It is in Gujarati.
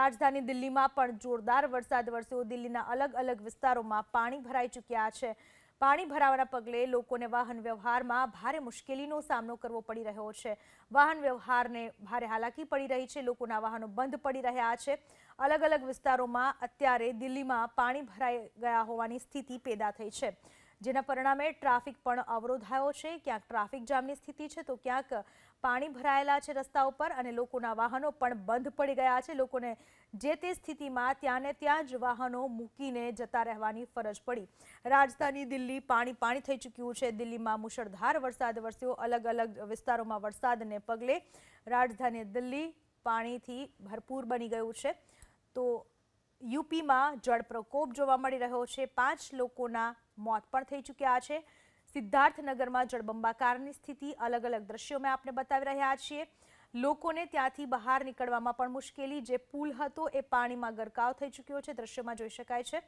રાજધાની દિલ્હીમાં પણ જોરદાર વરસાદ વરસ્યો. દિલ્હીના અલગ અલગ વિસ્તારોમાં પાણી ભરાઈ ચૂક્યા છે. પાણી ભરાવાના પગલે લોકોને વાહન વ્યવહારમાં ભારે મુશ્કેલીનો સામનો કરવો પડી રહ્યો છે. વાહન વ્યવહારને ભારે હાલાકી પડી રહી છે. લોકોના વાહનો બંધ પડી રહ્યા છે. અલગ અલગ વિસ્તારોમાં અત્યારે દિલ્હીમાં પાણી ભરાઈ ગયા હોવાની સ્થિતિ પેદા થઈ છે. જેના પરિણામે ટ્રાફિક પણ અવરોધાયો છે. ક્યાંક ટ્રાફિક જામની સ્થિતિ છે તો ક્યાંક પાણી ભરાયેલા છે રસ્તા ઉપર અને લોકોના વાહનો પણ બંધ પડી ગયા છે. લોકોને જે તે સ્થિતિમાં ત્યાં ને ત્યાં જ વાહનો મૂકીને જતા રહેવાની ફરજ પડી. રાજધાની દિલ્હી પાણી પાણી થઈ ચૂક્યું છે. દિલ્હીમાં મુશળધાર વરસાદ વરસ્યો. અલગ અલગ વિસ્તારોમાં વરસાદને પગલે રાજધાની દિલ્હી પાણીથી ભરપૂર બની ગયું છે. તો યુપીમાં જળ પ્રકોપ જોવા મળી રહ્યો છે. પાંચ લોકોના મોત પણ થઈ ચૂક્યા છે. સિદ્ધાર્થનગરમાં જળબંબાકારની સ્થિતિ અલગ અલગ દ્રશ્યો મેં આપને બતાવી રહ્યા છીએ. લોકોને ત્યાંથી બહાર નીકળવામાં પણ મુશ્કેલી. જે પુલ હતો એ પાણીમાં ગરકાવ થઈ ચૂક્યો છે. દ્રશ્યમાં જોઈ શકાય છે